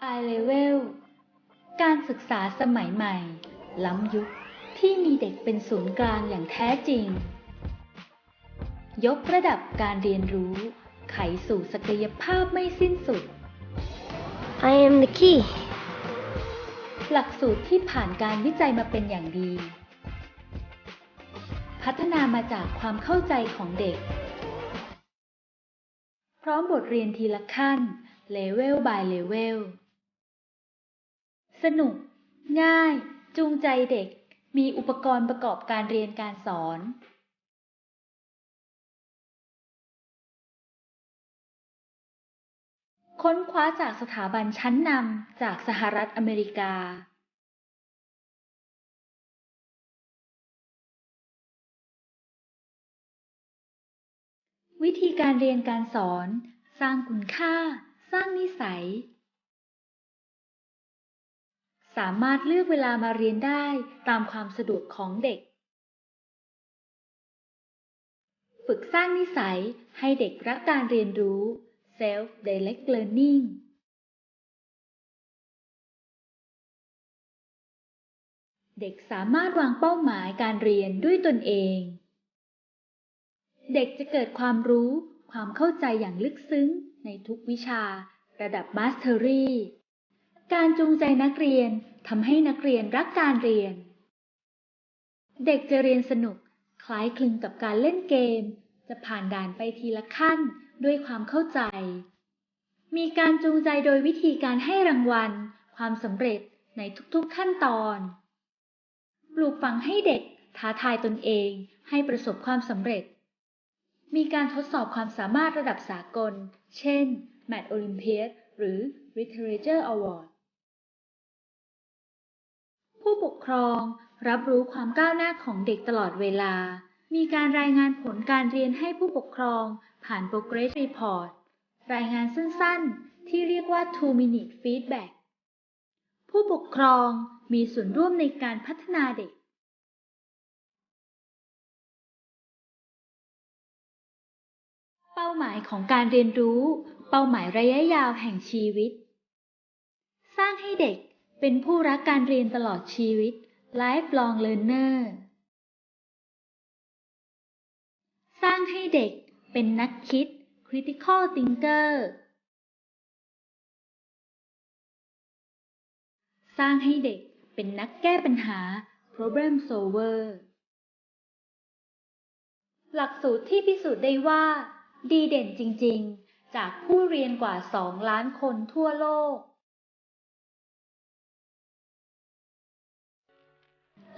I Level การศึกษาสมัยใหม่ ล้ำยุคที่มีเด็กเป็นศูนย์กลางอย่างแท้จริง ยกระดับการเรียนรู้ ไขสู่ศักยภาพไม่สิ้นสุด I am the key. หลักสูตรที่ผ่านการวิจัยมาเป็นอย่างดี พัฒนามาจากความเข้าใจของเด็ก พร้อมบทเรียนทีละขั้น Level by Level สนุก ง่าย จูงใจเด็ก มีอุปกรณ์ประกอบการเรียนการสอนค้นคว้าจากสถาบันชั้นนำจากสหรัฐอเมริกา วิธีการเรียนการสอน สร้างคุณค่า สร้างนิสัย สามารถเลือกเวลามาเรียนได้ตามความสะดวกของเด็ก ฝึกสร้างนิสัยให้เด็กรักการเรียนรู้ self direct learning เด็กสามารถวางเป้าหมายการเรียนด้วยตนเอง เด็กจะเกิดความรู้ ความเข้าใจอย่างลึกซึ้งในทุกวิชา ระดับ Mastery การจูงใจนักเรียนทำให้นักเรียนรักการเรียน เด็กจะเรียนสนุก คล้ายคลึงกับการเล่นเกม จะผ่านด่านไปทีละขั้นด้วยความเข้าใจ มีการจูงใจโดยวิธีการให้รางวัล ความสำเร็จในทุกๆขั้นตอน ปลูกฝังให้เด็กท้าทายตนเองให้ประสบความสำเร็จ มีการทดสอบความสามารถระดับสากล เช่น Math Olympiad หรือ Literature Award ผู้ปกครองรับรู้ความก้าวหน้าของเด็กตลอดเวลา มีการรายงานผลการเรียนให้ผู้ปกครองผ่าน Progress Report รายงานสั้นๆ ที่เรียกว่า2 Minute Feedback ผู้ปกครองมีส่วนร่วมในการพัฒนาเด็ก เป้าหมายของการเรียนรู้ เป้าหมายระยะยาวแห่งชีวิต สร้างให้เด็ก เป็นผู้รักการเรียนตลอดชีวิต lifelong learner สร้างให้เด็กเป็นนักคิด critical thinker สร้างให้เด็กเป็นนักแก้ปัญหา problem solver หลักสูตรที่พิสูจน์ได้ว่า ดีเด่นจริง ๆ จากผู้เรียนกว่า 2 ล้านคนทั่วโลก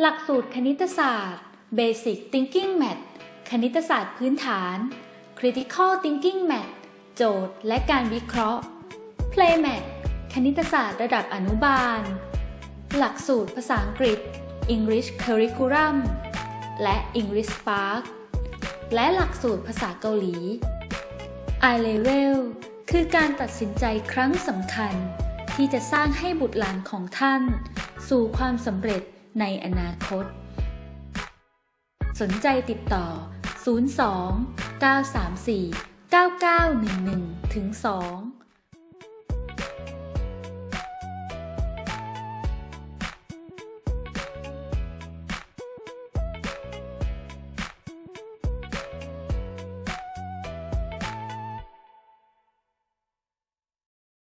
หลักสูตรคณิตศาสตร์ Basic Thinking Math คณิตศาสตร์พื้นฐาน Critical Thinking Math โจทย์และการวิเคราะห์ Play Math คณิตศาสตร์ระดับอนุบาล หลักสูตรภาษาอังกฤษ English Curriculum และ English Spark และหลักสูตรภาษาเกาหลี iLevel คือการตัดสินใจครั้งสำคัญ ที่จะสร้างให้บุตรหลานของท่าน สู่ความสำเร็จ ในอนาคต สนใจติดต่อ 02 934 9911ถึง2